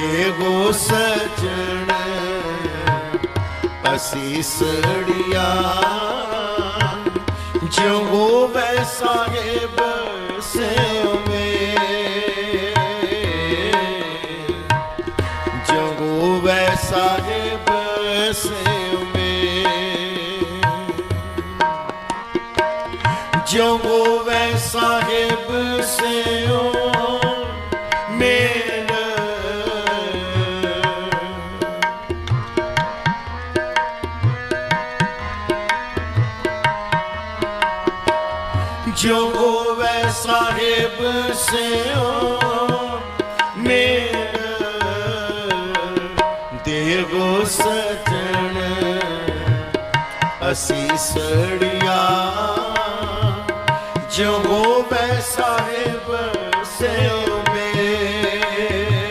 ਦੇਗੋ ਸਜਣ, ਅਸੀਂ ਸੜਿਆ। ਜਿਉ ਹੋਵੇ ਸਾਹਿਬ ਸਿਉਵੇਂ ਜਿਉ ਹੋਵੇ ਸਾਹਿਬ ਸਿਉਵੇਂ ਜਿਉ ਹੋਵੇ ਸਾਹਿਬ ਸਿਉ ਜੋ ਹੋਵੇ ਸਾਹਿਬ ਸਿਓ ਮੇਰ ਦੇਵੋ ਸਜਣ। ਅਸੀਂ ਸੜਿਆ ਜੋ ਹੋਵੇ ਸਾਹਿਬ ਸਿਓ